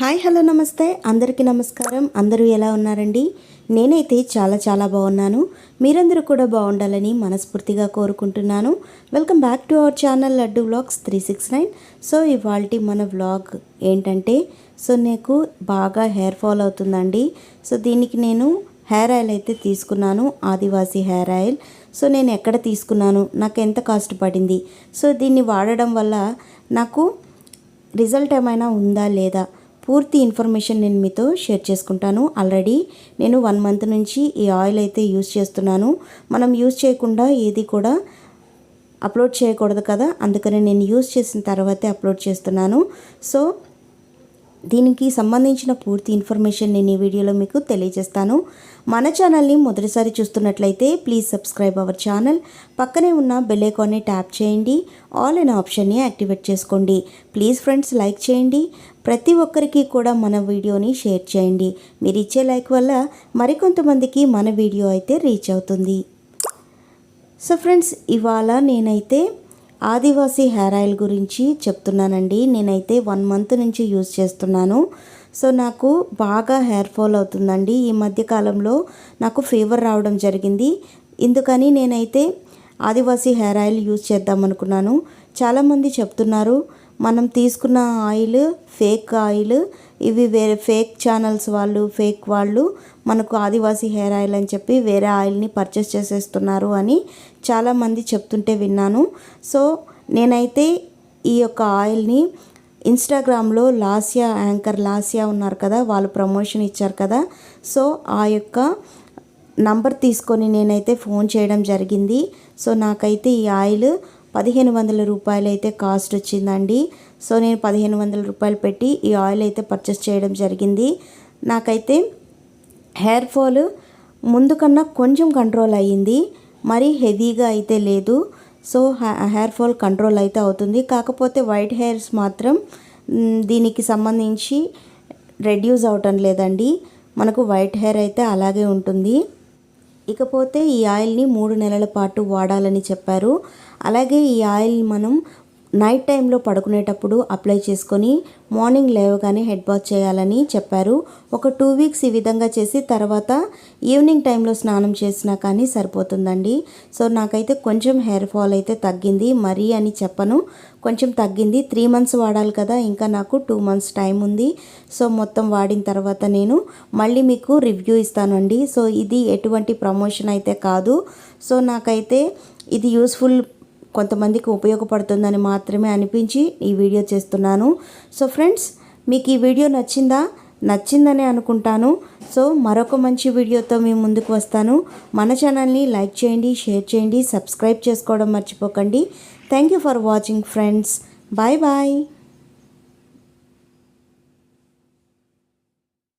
Hi hello నమస్తే. అందరికీ నమస్కారం. అందరూ ఎలా ఉన్నారండి? నేనైతే చాలా చాలా బాగున్నాను. మీరందరూ కూడా బాగుండాలని మనస్ఫూర్తిగా కోరుకుంటున్నాను. Welcome back to our channel Laddu vlogs three six nine so ఇవాళ మన వ్లాగ్ ఏంటంటే సో నాకు బాగా హెయిర్ ఫాల్ అవుతుందండి. సో దీనికి నేను హెయిర్ ఆయిల్ అయితే తీసుకున్నాను ఆదివాసీ హెయిర్ ఆయిల్ సో నేను ఎక్కడ తీసుకున్నాను? నాకు ఎంత కాస్ట్ పడింది? సో దీన్ని వాడడం వల్ల నాకు రిజల్ట్ ఏమైనా ఉందా లేదా? పూర్తి ఇన్ఫర్మేషన్ నేను మీతో షేర్ చేసుకుంటాను. ఆల్రెడీ నేను వన్ మంత్ నుంచి ఈ ఆయిల్ అయితే యూస్ చేస్తున్నాను. మనం యూస్ చేయకుండా ఏది కూడా అప్లోడ్ చేయకూడదు కదా? అందుకని నేను యూస్ చేసిన తర్వాతే అప్లోడ్ చేస్తున్నాను. సో దీనికి సంబంధించిన పూర్తి ఇన్ఫర్మేషన్ నేను ఈ వీడియోలో మీకు తెలియజేస్తాను. మన ఛానల్ని మొదటిసారి చూస్తున్నట్లయితే ప్లీజ్ సబ్స్క్రైబ్ అవర్ ఛానల్. పక్కనే ఉన్న బెల్ ఐకాన్ని ట్యాప్ చేయండి. ఆల్ అనే ఆప్షన్ని యాక్టివేట్ చేసుకోండి. ప్లీజ్ ఫ్రెండ్స్ లైక్ చేయండి. ప్రతి ఒక్కరికి కూడా మన వీడియోని షేర్ చేయండి. మీరు ఇచ్చే లైక్ వల్ల మరికొంతమందికి మన వీడియో అయితే రీచ్ అవుతుంది. సో ఫ్రెండ్స్ ఇవాళ నేనైతే ఆదివాసీ హెయిర్ ఆయిల్ గురించి చెప్తున్నానండి. నేనైతే వన్ మంత్ నుంచి యూజ్ చేస్తున్నాను. సో నాకు బాగా హెయిర్ ఫాల్ అవుతుందండి. ఈ మధ్య కాలంలో నాకు ఫీవర్ రావడం జరిగింది. ఇందుకని నేనైతే ఆదివాసీ హెయిర్ ఆయిల్ యూజ్ చేద్దాం అనుకున్నాను చాలామంది చెప్తున్నారు మనం తీసుకున్న ఆయిల్ ఫేక్ ఆయిల్ ఇవి వేరే ఫేక్ ఛానల్స్ వాళ్ళు ఫేక్ వాళ్ళు మనకు ఆదివాసీ హెయిర్ ఆయిల్ అని చెప్పి వేరే ఆయిల్ని పర్చేస్ చేసేస్తున్నారు అని చాలామంది చెప్తుంటే విన్నాను. సో నేనైతే ఈ యొక్క ఆయిల్ని ఇన్స్టాగ్రామ్లో లాస్యా యాంకర్ లాస్యా ఉన్నారు కదా వాళ్ళు ప్రమోషన్ ఇచ్చారు కదా. సో ఆ యొక్క నంబర్ తీసుకొని నేనైతే ఫోన్ చేయడం జరిగింది. సో నాకైతే ఈ ఆయిల్ పదిహేను వందల రూపాయలు అయితే కాస్ట్ వచ్చిందండి. సో నేను పదిహేను వందల రూపాయలు పెట్టి ఈ ఆయిల్ అయితే పర్చేస్ చేయడం జరిగింది. నాకైతే హెయిర్ ఫాల్ ముందు కన్నా కొంచెం కంట్రోల్ అయ్యింది. మరీ హెవీగా అయితే లేదు. సో హెయిర్ ఫాల్ కంట్రోల్ అయితే అవుతుంది. కాకపోతే వైట్ హెయిర్స్ మాత్రం దీనికి సంబంధించి రెడ్యూస్ అవటం లేదండి. మనకు వైట్ హెయిర్ అయితే అలాగే ఉంటుంది. ఇకపోతే ఈ ఆయిల్ని మూడు నెలల పాటు వాడాలని చెప్పారు. అలాగే ఈ ఆయిల్ మనం నైట్ టైంలో పడుకునేటప్పుడు అప్లై చేసుకొని మార్నింగ్ లేవగానే హెడ్ వాష్ చేయాలని చెప్పారు. ఒక టూ వీక్స్ ఈ విధంగా చేసి తర్వాత ఈవినింగ్ టైంలో స్నానం చేసినా కానీ సరిపోతుందండి. సో నాకైతే కొంచెం హెయిర్ ఫాల్ అయితే తగ్గింది. మరీ అని చెప్పను. కొంచెం తగ్గింది. త్రీ మంత్స్ వాడాలి కదా. ఇంకా నాకు టూ మంత్స్ టైం ఉంది. సో మొత్తం వాడిన తర్వాత నేను మళ్ళీ మీకు రివ్యూ ఇస్తానండి. సో ఇది ఎటువంటి ప్రమోషన్ అయితే కాదు. సో నాకైతే ఇది యూస్ఫుల్ కొంతమందికి ఉపయోగపడుతుందని మాత్రమే అనిపించి ఈ వీడియో చేస్తున్నాను. సో ఫ్రెండ్స్ మీకు ఈ వీడియో నచ్చిందా? నచ్చిందని అనుకుంటాను. సో మరొక మంచి వీడియోతో మేము ముందుకు వస్తాను. మన ఛానల్ని లైక్ చేయండి షేర్ చేయండి సబ్స్క్రైబ్ చేసుకోవడం మర్చిపోకండి. Thank you for watching friends. Bye bye.